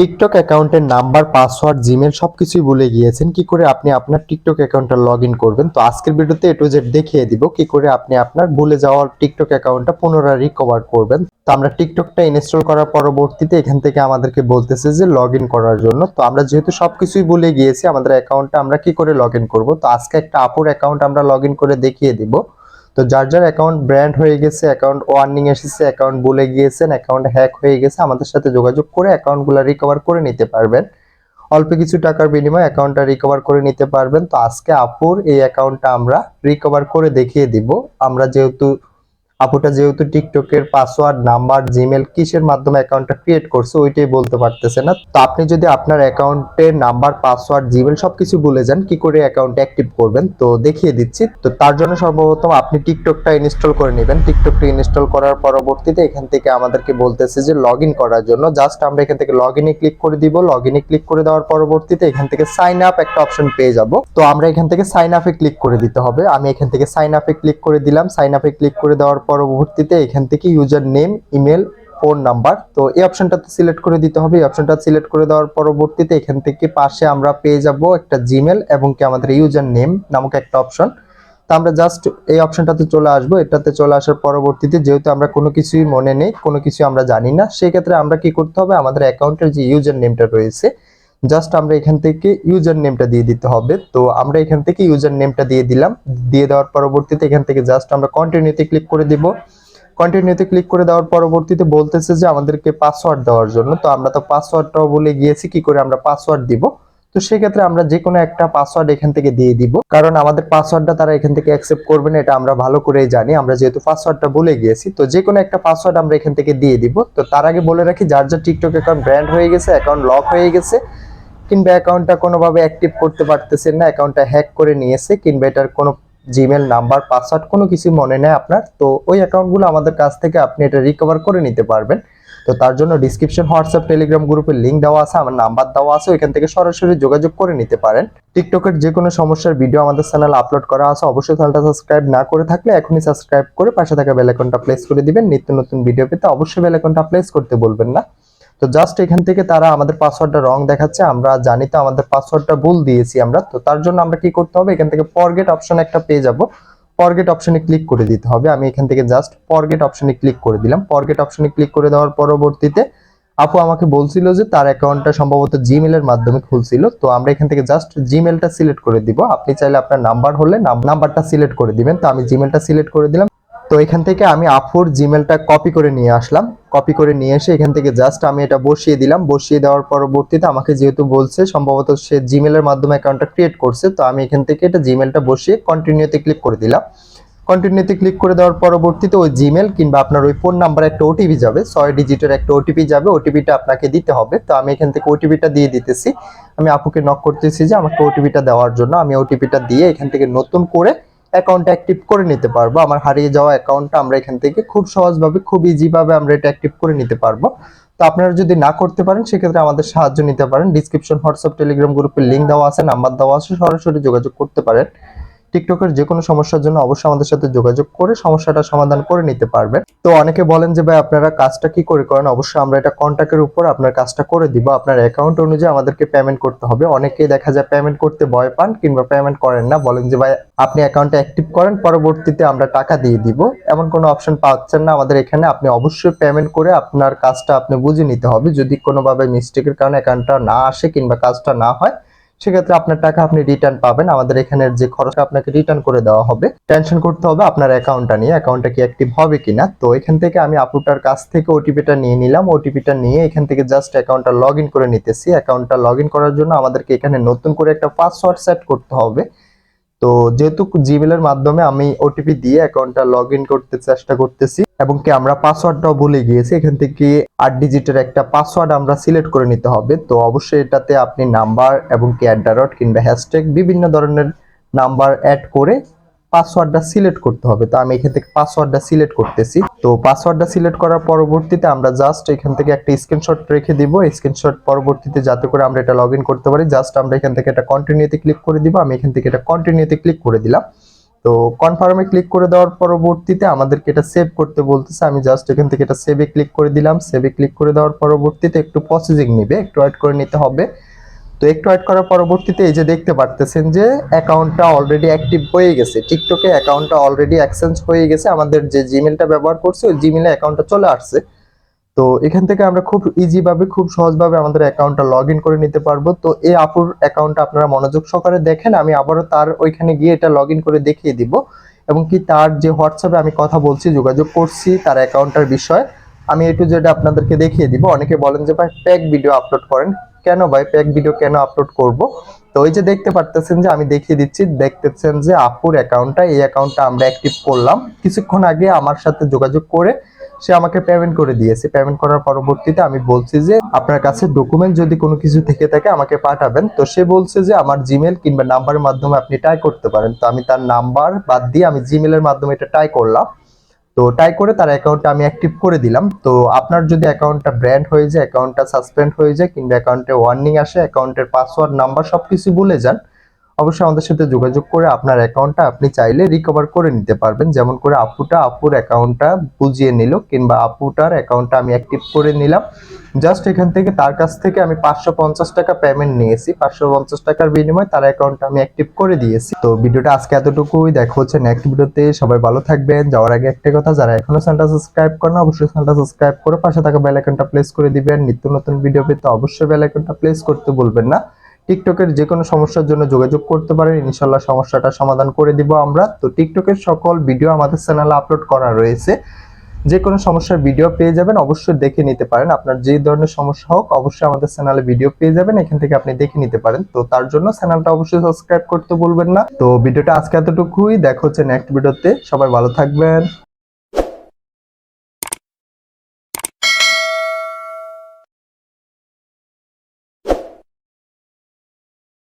TikTok অ্যাকাউন্টের number, password Gmail সবকিছুই ভুলে গিয়েছেন। কি করে আপনি আপনার টিকটক অ্যাকাউন্টটা লগ ইন করবেন? তো আজকের ভিডিওতে এ টু জেড দেখিয়ে দিব কি করে আপনি আপনার ভুলে যাওয়া টিকটক অ্যাকাউন্টটা পুনরায় রিকভার করবেন। তো আমরা টিকটকটা ইনস্টল করার পরবর্তীতে এখান থেকে আমাদেরকে বলতেছে যে লগ ইন করার জন্য। তো আমরা যেহেতু সবকিছুই ভুলে গিয়েছি, আমাদের অ্যাকাউন্টটা আমরা কি করে লগ ইন করব? তো আজকে একটা আপুর অ্যাকাউন্ট আমরা লগ ইন করে দেখিয়ে দিব। তো যার যার অ্যাকাউন্ট ব্র্যান্ড হয়ে গেছে অ্যাকাউন্ট ওয়ার্নিং এসেছে অ্যাকাউন্ট বলে গিয়েছেন অ্যাকাউন্ট হ্যাক হয়ে গেছে, আমাদের সাথে যোগাযোগ করে অ্যাকাউন্টগুলো রিকভার করে নিতে পারবেন। অল্প কিছু টাকার বিনিময়ে অ্যাকাউন্টটা রিকভার করে নিতে পারবেন। তো আজকে আপুর এই অ্যাকাউন্টটা আমরা রিকভার করে দেখিয়ে দিব। আমরা যেহেতু আপুটা যেহেতু টিকটকের পাসওয়ার্ড, নাম্বার জিমেল কিসের মাধ্যমে অ্যাকাউন্টটা ক্রিয়েট করছে, ওইটাই বলতে পারতেছে না। তো আপনি যদি আপনার অ্যাকাউন্টের নাম্বার, পাসওয়ার্ড জিমেল সবকিছু ভুলে যান, কি করে অ্যাকাউন্ট অ্যাক্টিভ করবেন? তো দেখিয়ে দিচ্ছি। তো তার জন্য সর্বপ্রথম আপনি টিকটকটা ইনস্টল করে নেবেন। টিকটকটা ইনস্টল করার পরবর্তীতে এখান থেকে আমাদেরকে বলতেছে যে লগ করার জন্য। জাস্ট আমরা এখান থেকে লগ ক্লিক করে দিব। লগ ক্লিক করে দেওয়ার পরবর্তীতে এখান থেকে সাইন আপ একটা অপশন পেয়ে যাব। তো আমরা এখান থেকে সাইন আপে ক্লিক করে দিতে হবে। আমি এখান থেকে সাইন আপে ক্লিক করে দিলাম। সাইন আপে ক্লিক করে দেওয়ার পরবর্তীতে এখান থেকে user name email phone number তো এই অপশনটাতে সিলেক্ট করে দিতে হবে। এই অপশনটা সিলেক্ট করে দেওয়ার পরবর্তীতে এখান থেকে পাশে আমরা পেয়ে যাব একটা জিমেল এবং কি আমাদের ইউজার নেম নামক একটা অপশন তো আমরা জাস্ট এই অপশনটাতে চলে আসব। এটাতে চলে আসার পরবর্তীতে যেহেতু আমরা কোনো কিছুই মনে নেই, কোনো কিছু আমরা জানি না সেই ক্ষেত্রে আমরা কি করতে হবে? আমাদের অ্যাকাউন্টের যে ইউজার নেমটা রয়েছে জাস্ট আমরা এখান থেকে ইউজার নেমটা দিয়ে দিতে হবে। তো আমরা এখান থেকে ইউজার নেমটা দিয়ে দিলাম। দিয়ে দেওয়ার পরবর্তীতে এখান থেকে জাস্ট আমরা কন্টিনিউতে ক্লিক করে দিব। কন্টিনিউতে ক্লিক করে দেওয়ার পরবর্তীতে বলতেছে যে আমাদেরকে পাসওয়ার্ড দেওয়ার জন্য। তো আমরা তো পাসওয়ার্ডটাও বলে গিয়েছি, কি করে আমরা পাসওয়ার্ড দিব? তো সেক্ষেত্রে আমরা যে কোনো একটা পাসওয়ার্ড এখান থেকে দিয়ে দিব। কারণ আমাদের পাসওয়ার্ডটা তারা এখান থেকে অ্যাকসেপ্ট করবে না, এটা আমরা ভালো করেই জানি। আমরা যেহেতু পাসওয়ার্ডটা বলে গিয়েছি, তো যে কোনো একটা পাসওয়ার্ড আমরা এখান থেকে দিয়ে দিব। তো তার আগে বলে রাখি, যার যার টিকটক অ্যাকাউন্ট ব্র্যান্ড হয়ে গেছে অ্যাকাউন্ট লক হয়ে গেছে কিংবা অ্যাকাউন্টটা কোনোভাবে অ্যাক্টিভ করতে পারতেছেন না অ্যাকাউন্টটা হ্যাক করে নিয়েছে কিংবা এটার কোনো জিমেল নাম্বার পাসওয়ার্ড কোনো কিছু মনে নেই আপনার, তো ওই অ্যাকাউন্টগুলো আমাদের কাছ থেকে আপনি এটা রিকভার করে নিতে পারবেন। তো তার জন্য ডিসক্রিপশন হোয়াটসঅ্যাপ টেলিগ্রাম গ্রুপের লিঙ্ক দেওয়া আছে, আমার নাম্বার দেওয়া আছে, ওইখান থেকে সরাসরি যোগাযোগ করে নিতে পারেন। টিকটকের যে কোনো সমস্যার ভিডিও আমাদের চ্যানেলে আপলোড করা আছে, অবশ্যই চ্যানেলটা সাবস্ক্রাইব না করে থাকলে এখনই সাবস্ক্রাইব করে পাশে থাকা বেল আইকনটা প্লেস করে দিবেন। নিত্য নতুন ভিডিও পেতে অবশ্যই বেল আইকনটা প্লেস করতে বলবেন না। তো জাস্ট এখান থেকে তারা আমাদের পাসওয়ার্ডটা রং দেখাচ্ছে, আমরা জানি তো আমাদের পাসওয়ার্ডটা ভুল দিয়েছি আমরা, তো তার জন্য আমরা কি করতে হবে? এখান থেকে ফরগেট অপশন একটা পেয়ে যাব। ফরগেট অপশনে ক্লিক করে দিতে হবে। আমি এখান থেকে জাস্ট ফরগেট অপশনে ক্লিক করে দিলাম। ফরগেট অপশনে ক্লিক করে দেওয়ার পরবর্তীতে আপু আমাকে বলছিল যে তার অ্যাকাউন্টটা সম্ভবত জিমেলের মাধ্যমে খুলছিল। তো আমরা এখান থেকে জাস্ট জিমেলটা সিলেক্ট করে দিব। আপনি চাইলে আপনার নাম্বার হলে নাম্বারটা সিলেক্ট করে দিবেন। তো আমি জিমেলটা সিলেক্ট করে দিলাম। তো এখান থেকে আমি আফুর জিমেলটা কপি করে নিয়ে আসলাম। কপি করে নিয়ে এসে এখান থেকে জাস্ট আমি এটা বসিয়ে দিলাম। বসিয়ে দেওয়ার পরবর্তীতে আমাকে যেহেতু বলছে, সম্ভবত সে জিমেলের মাধ্যমে অ্যাকাউন্টটা ক্রিয়েট করছে, তো আমি এখান থেকে এটা জিমেলটা বসিয়ে কন্টিনিউতে ক্লিক করে দিলাম। কন্টিনিউতে ক্লিক করে দেওয়ার পরবর্তীতে ওই জিমেল কিংবা আপনার ওই ফোন নাম্বারে একটা ওটিপি যাবে, ছয় ডিজিটের একটা ওটিপি যাবে ওটিপিটা আপনাকে দিতে হবে। তো আমি এখান থেকে ওটিপিটা দিয়ে দিতেছি। আমি আপুকে নক করতেছি যে আমাকে ওটিপিটা দেওয়ার জন্য আমি ওটিপিটা দিয়ে এখান থেকে নতুন করে অ্যাকাউন্ট অ্যাক্টিভ করে নিতে পারব। আমার হারিয়ে যাওয়া অ্যাকাউন্টটা আমরা এখান থেকে খুব সহজভাবে, খুব ইজিভাবে আমরা এটা অ্যাক্টিভ করে নিতে পারব। তো আপনারা যদি না করতে পারেন, সেক্ষেত্রে আমাদের সাহায্য নিতে পারেন। ডিসক্রিপশন হোয়াটসঅ্যাপ টেলিগ্রাম গ্রুপের লিঙ্ক দেওয়া আছে নাম্বার দেওয়া আছে, সরাসরি যোগাযোগ করতে পারেন। টিকটকের যে কোনো সমস্যার জন্য অবশ্যই আমাদের সাথে যোগাযোগ করে সমস্যাটা সমাধান করে নিতে পারবেন। তো অনেকে বলেন যে, ভাই, আপনারা কাজটা কি করে করেন? অবশ্যই আমরা এটা কন্ট্যাক্টের উপর আপনার কাজটা করে দিব। আপনার অ্যাকাউন্ট অনুযায়ী আমাদেরকে পেমেন্ট করতে হবে। অনেকেই দেখা যায় পেমেন্ট করতে ভয় পান কিংবা পেমেন্ট করেন না। বলেন যে, ভাই, আপনি অ্যাকাউন্টটা অ্যাক্টিভ করেন, পরবর্তীতে আমরা টাকা দিয়ে দিব। এমন কোনো অপশন পাচ্ছেন না আমাদের এখানে। আপনি অবশ্যই পেমেন্ট করে আপনার কাজটা আপনি বুঝে নিতে হবে। যদি কোনোভাবে মিস্টেকের কারণে অ্যাকাউন্টটা না আসে কিংবা কাজটা না হয় সেক্ষেত্রে আপনার টাকা আপনি রিটার্ন পাবেন। আমাদের এখানের যে খরচটা আপনাকে রিটার্ন করে দেওয়া হবে টেনশন করতে হবে আপনার অ্যাকাউন্টটা নিয়ে। অ্যাকাউন্টটা কি অ্যাক্টিভ হবে কিনা? তো এখান থেকে আমি আপুটার কাছ থেকে ওটিপিটা নিয়ে নিলাম। ওটিপিটা নিয়ে এখান থেকে জাস্ট অ্যাকাউন্টটা লগ করে নিতেছি। অ্যাকাউন্টটা লগ করার জন্য আমাদেরকে এখানে নতুন করে একটা পাসওয়ার্ড সেট করতে হবে। তো যেহেতু জিমেলের মাধ্যমে আমি ওটিপি দিয়ে অ্যাকাউন্টটা লগ ইন করতে চেষ্টা করতেছি এবং কি আমরা পাসওয়ার্ডটাও ভুলে গিয়েছি, এখান থেকে আট ডিজিটের একটা পাসওয়ার্ড আমরা সিলেক্ট করে নিতে হবে। তো অবশ্যই এটাতে আপনি নাম্বার এবং কি রট কিংবা হ্যাশট্যাগ বিভিন্ন ধরনের নাম্বার অ্যাড করে পাসওয়ার্ডটা সিলেক্ট করতে হবে। তো আমি এখান থেকে পাসওয়ার্ডটা সিলেক্ট করতেছি। তো পাসওয়ার্ডটা সিলেক্ট করার পরবর্তীতে আমরা জাস্ট এখান থেকে একটা স্ক্রিনশট রেখে দিব। স্ক্রিনশট পরবর্তীতে যাতে করে আমরা এটা লগ করতে পারি জাস্ট আমরা এখান থেকে এটা কন্টিনিউতে ক্লিক করে দিব। আমি এখান থেকে এটা কন্টিনিউতে ক্লিক করে দিলাম। তো কনফার্মে ক্লিক করে দেওয়ার পরবর্তীতে আমাদেরকে এটা সেভ করতে বলতেছে। আমি জাস্ট এখান থেকে এটা সেভে ক্লিক করে দিলাম। সেভে ক্লিক করে দেওয়ার পরবর্তীতে একটু প্রসেসিং নিবে, একটু ওয়েট করে নিতে হবে। তো একটু ওয়েট করার পরবর্তীতে এই যে দেখতে পারতেছেন যে অ্যাকাউন্টটা অলরেডি অ্যাক্টিভ হয়ে গেছে। টিকটকে অ্যাকাউন্টটা অলরেডি এক্সচেঞ্জ হয়ে গেছে। আমাদের যে জিমেলটা ব্যবহার করছি, ওই জিমেলে অ্যাকাউন্টটা চলে আসছে। তো এখান থেকে আমরা খুব ইজি ভাবে, খুব সহজভাবে আমাদের অ্যাকাউন্টটা লগ করে নিতে পারব। তো এই আপুর অ্যাকাউন্টটা আপনারা মনোযোগ সহকারে দেখেন, আমি আবারও তার ওইখানে গিয়ে এটা লগ করে দেখিয়ে দিব। এবং কি তার যে হোয়াটসঅ্যাপে আমি কথা বলছি, যোগাযোগ করছি, তার অ্যাকাউন্টটার বিষয়, আমি একটু যেটা আপনাদেরকে দেখিয়ে দিব। অনেকে বলেন যে, ভাই প্যাক ভিডিও আপলোড করেন। কেন ভাই প্যাক ভিডিও কেন আপলোড করব? তো ওই যে দেখতে পারতেছেন যে আমি দেখিয়ে দিচ্ছি, দেখতেছেন যে আপুর অ্যাকাউন্টটা এই অ্যাকাউন্টটা আমরা অ্যাক্টিভ করলাম। কিছুক্ষণ আগে আমার সাথে যোগাযোগ করে সে আমাকে পেমেন্ট করে দিয়েছে। পেমেন্ট করার পরবর্তীতে আমি বলছি যে, আপনার কাছে ডকুমেন্ট যদি কোনো কিছু থেকে থাকে, আমাকে পাঠাবেন। তো সে বলছে যে, আমার জিমেল কিংবা নাম্বারের মাধ্যমে আপনি ট্রাই করতে পারেন। তো আমি তার নাম্বার বাদ দিয়ে আমি জিমেলের মাধ্যমে এটা ট্রাই করলাম। তো তাই করে তার অ্যাকাউন্টটা আমি অ্যাক্টিভ করে দিলাম। তো আপনার যদি অ্যাকাউন্টটা ব্র্যান্ড হয়ে যায় অ্যাকাউন্টটা সাসপেন্ড হয়ে যায়, কিংবা অ্যাকাউন্টে ওয়ার্নিং আসে অ্যাকাউন্টের পাসওয়ার্ড নাম্বার সবকিছু ভুলে যান অবশ্যই আমাদের সাথে যোগাযোগ করে আপনার অ্যাকাউন্টটা আপনি চাইলে রিকভার করে নিতে পারবেন। যেমন করে আপুটা আপুর অ্যাকাউন্টটা বুঝিয়ে নিল কিংবা আপুটার অ্যাকাউন্টটা আমি অ্যাক্টিভ করে নিলাম। জাস্ট এখান থেকে তার কাছ থেকে আমি পাঁচশো পঞ্চাশ টাকা পেমেন্ট নিয়েছি। পাঁচশো পঞ্চাশ টাকার বিনিময়ে তার অ্যাকাউন্টটা আমি অ্যাক্টিভ করে দিয়েছি। তো ভিডিওটা আজকে এতটুকুই। দেখা হচ্ছে নেক্সট ভিডিওতে। সবাই ভালো থাকবেন। যাওয়ার আগে একটা কথা, যারা এখনও চ্যানেলটা সাবস্ক্রাইব করেন অবশ্যই চ্যানেলটা সাবস্ক্রাইব করে পাশে থাকা বেল আইকনটা প্লেস করে দিবেন। নিত্য নতুন ভিডিও পেতে অবশ্যই বেল আইকনটা প্লেস করতে বলবেন না। টিকটকের যে কোনো সমস্যার জন্য যোগাযোগ করতে পারেন। ইনশাল্লাহ সমস্যাটা সমাধান করে দিব আমরা। তো টিকটকের সকল ভিডিও আমাদের চ্যানেলে আপলোড করা রয়েছে। যে কোনো সমস্যার ভিডিও পেয়ে যাবেন, অবশ্যই দেখে নিতে পারেন। আপনার যে ধরনের সমস্যা হোক, অবশ্যই আমাদের চ্যানেলে ভিডিও পেয়ে যাবেন। এখান থেকে আপনি দেখে নিতে পারেন। তো তার জন্য চ্যানেলটা অবশ্যই সাবস্ক্রাইব করতে বলবেন না। তো ভিডিওটা আজকে এতটুকুই। দেখা হচ্ছে নেক্সট ভিডিওতে। সবাই ভালো থাকবেন।